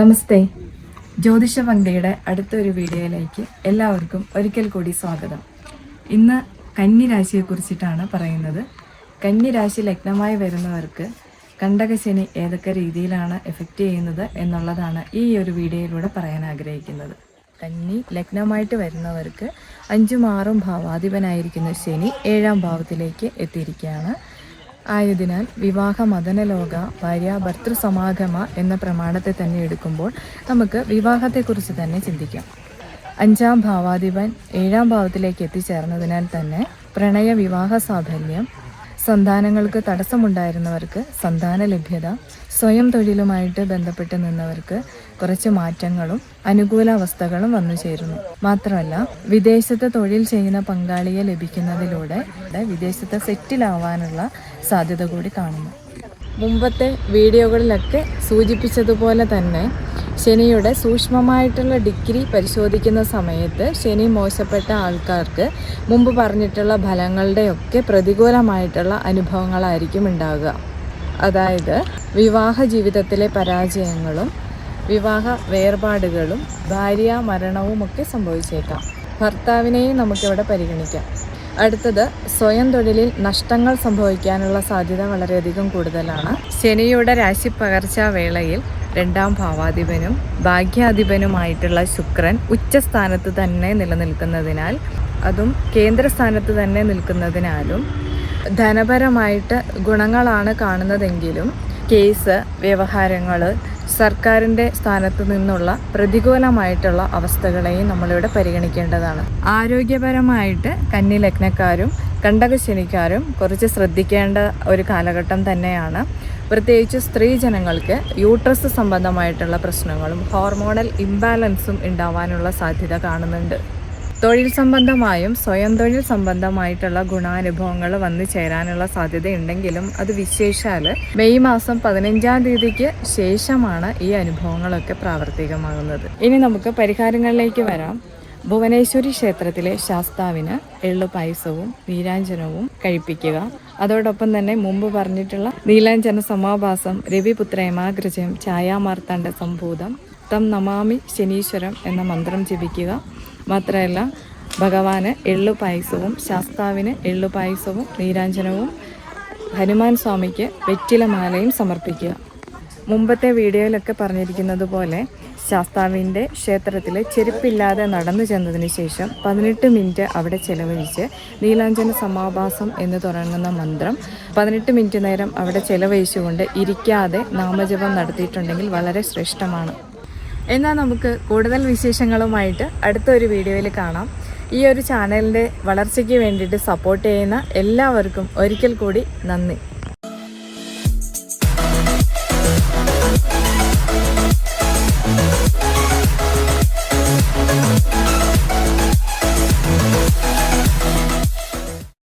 നമസ്തേ. ജ്യോതിഷ വങ്കയുടെ അടുത്തൊരു വീഡിയോയിലേക്ക് എല്ലാവർക്കും ഒരിക്കൽ കൂടി സ്വാഗതം. ഇന്ന് കന്നി രാശിയെ കുറിച്ചിട്ടാണ് പറയുന്നത്. കന്നി രാശി ലഗ്നമായി വരുന്നവർക്ക് കണ്ടകശനി ഏതൊക്കെ രീതിയിലാണ് എഫക്റ്റ് ചെയ്യുന്നത് എന്നുള്ളതാണ് ഈ ഒരു വീഡിയോയിലൂടെ പറയാൻ ആഗ്രഹിക്കുന്നത്. കന്നി ലഗ്നമായിട്ട് വരുന്നവർക്ക് അഞ്ചും ആറും ഭാവാധിപനായിരിക്കുന്ന ശനി ഏഴാം ഭാവത്തിലേക്ക് എത്തിയിരിക്കുകയാണ്. ആയതിനാൽ വിവാഹ മദനലോക ഭാര്യ ഭർത്തൃ സമാഗമ എന്ന പ്രമാണത്തെ തന്നെ എടുക്കുമ്പോൾ നമുക്ക് വിവാഹത്തെക്കുറിച്ച് തന്നെ ചിന്തിക്കാം. അഞ്ചാം ഭാവാധിപൻ ഏഴാം ഭാവത്തിലേക്ക് എത്തിച്ചേർന്നതിനാൽ തന്നെ പ്രണയ വിവാഹ സാഫല്യം സന്താനങ്ങൾക്ക് തടസ്സമുണ്ടായിരുന്നവർക്ക് സന്താന ലഭ്യത സ്വയം തൊഴിലുമായിട്ട് ബന്ധപ്പെട്ട് നിന്നവർക്ക് കുറച്ച് മാറ്റങ്ങളും അനുകൂലാവസ്ഥകളും വന്നു ചേരുന്നു. മാത്രമല്ല വിദേശത്ത് തൊഴിൽ ചെയ്യുന്ന പങ്കാളിയെ ലഭിക്കുന്നതിലൂടെ വിദേശത്ത് സെറ്റിലാവാനുള്ള സാധ്യത കൂടി കാണുന്നു. മുമ്പത്തെ വീഡിയോകളിലൊക്കെ സൂചിപ്പിച്ചതുപോലെ തന്നെ ശനിയുടെ സൂക്ഷ്മമായിട്ടുള്ള ഡിഗ്രി പരിശോധിക്കുന്ന സമയത്ത് ശനി മോശപ്പെട്ട ആൾക്കാർക്ക് മുമ്പ് പറഞ്ഞിട്ടുള്ള ഫലങ്ങളുടെയൊക്കെ പ്രതികൂലമായിട്ടുള്ള അനുഭവങ്ങളായിരിക്കും ഉണ്ടാകുക അതായത് വിവാഹ ജീവിതത്തിലെ പരാജയങ്ങളും വിവാഹ വേർപാടുകളും ഭാര്യ മരണവും ഒക്കെ സംഭവിച്ചേക്കാം. ഭർത്താവിനെയും നമുക്കിവിടെ പരിഗണിക്കാം. അടുത്തത് സ്വയം തൊഴിലിൽ നഷ്ടങ്ങൾ സംഭവിക്കാനുള്ള സാധ്യത വളരെയധികം കൂടുതലാണ്. ശനിയുടെ രാശി പകർച്ചാ വേളയിൽ രണ്ടാം ഭാവാധിപനും ഭാഗ്യാധിപനുമായിട്ടുള്ള ശുക്രൻ ഉച്ചസ്ഥാനത്ത് തന്നെ നിലനിൽക്കുന്നതിനാൽ അതും കേന്ദ്രസ്ഥാനത്ത് തന്നെ നിൽക്കുന്നതിനാലും ധനപരമായിട്ട് ഗുണങ്ങളാണ് കാണുന്നതെങ്കിലും കേസ് വ്യവഹാരങ്ങൾ സർക്കാരിന്റെ സ്ഥാനത്ത് നിന്നുള്ള പ്രതികൂലമായിട്ടുള്ള അവസ്ഥകളെയും നമ്മളിവിടെ പരിഗണിക്കേണ്ടതാണ്. ആരോഗ്യപരമായിട്ട് കന്നി ലഗ്നക്കാരും കണ്ടകശനിക്കാരും കുറച്ച് ശ്രദ്ധിക്കേണ്ട ഒരു കാലഘട്ടം തന്നെയാണ്. പ്രത്യേകിച്ച് സ്ത്രീ ജനങ്ങൾക്ക് യൂട്രസ് സംബന്ധമായിട്ടുള്ള പ്രശ്നങ്ങളും ഹോർമോണൽ ഇംബാലൻസും ഉണ്ടാവാനുള്ള സാധ്യത കാണുന്നുണ്ട്. തൊഴിൽ സംബന്ധമായും സ്വയം തൊഴിൽ സംബന്ധമായിട്ടുള്ള ഗുണാനുഭവങ്ങൾ വന്നു ചേരാനുള്ള സാധ്യതയുണ്ടെങ്കിലും അത് വിശേഷാൽ മെയ് മാസം പതിനഞ്ചാം തീയതിക്ക് ശേഷമാണ് ഈ അനുഭവങ്ങളൊക്കെ പ്രാവർത്തികമാകുന്നത്. ഇനി നമുക്ക് പരിഹാരങ്ങളിലേക്ക് വരാം. ഭുവനേശ്വരി ക്ഷേത്രത്തിലെ ശാസ്താവിന് എള്ളു പായസവും നീരാഞ്ജനവും കഴിപ്പിക്കുക. അതോടൊപ്പം തന്നെ മുമ്പ് പറഞ്ഞിട്ടുള്ള നീലാഞ്ജന സമാഭാസം രവിപുത്രേമാഗ്രജയം ഛായാമാർത്താണ്ട സംഭൂതം തം നമാമി ശനീശ്വരം എന്ന മന്ത്രം ജപിക്കുക. മാത്രമല്ല ഭഗവാന് എള്ളു പായസവും ശാസ്താവിന് എള്ളു പായസവും നീരാഞ്ജനവും ഹനുമാൻ സ്വാമിക്ക് വെറ്റിലമാലയും സമർപ്പിക്കുക. മുമ്പത്തെ വീഡിയോയിലൊക്കെ പറഞ്ഞിരിക്കുന്നത് പോലെ ശാസ്താവിന്റെ ക്ഷേത്രത്തിൽ ചെരുപ്പില്ലാതെ നടന്നു ചെന്നതിന് ശേഷം പതിനെട്ട് മിനിറ്റ് അവിടെ ചെലവഴിച്ച് നീലാഞ്ജന സമാഭാസം എന്ന് തുടങ്ങുന്ന മന്ത്രം പതിനെട്ട് മിനിറ്റ് നേരം അവിടെ ചെലവഴിച്ചുകൊണ്ട് ഇരിക്കാതെ നാമജപം നടത്തിയിട്ടുണ്ടെങ്കിൽ വളരെ ശ്രേഷ്ഠമാണ്. എന്നാൽ നമുക്ക് കൂടുതൽ വിശേഷങ്ങളുമായിട്ട് അടുത്ത ഒരു വീഡിയോയിൽ കാണാം. ഈ ഒരു ചാനലിന്റെ വളർച്ചയ്ക്ക് വേണ്ടിയിട്ട് സപ്പോർട്ട് ചെയ്യുന്ന എല്ലാവർക്കും ഒരിക്കൽ കൂടി നന്ദി.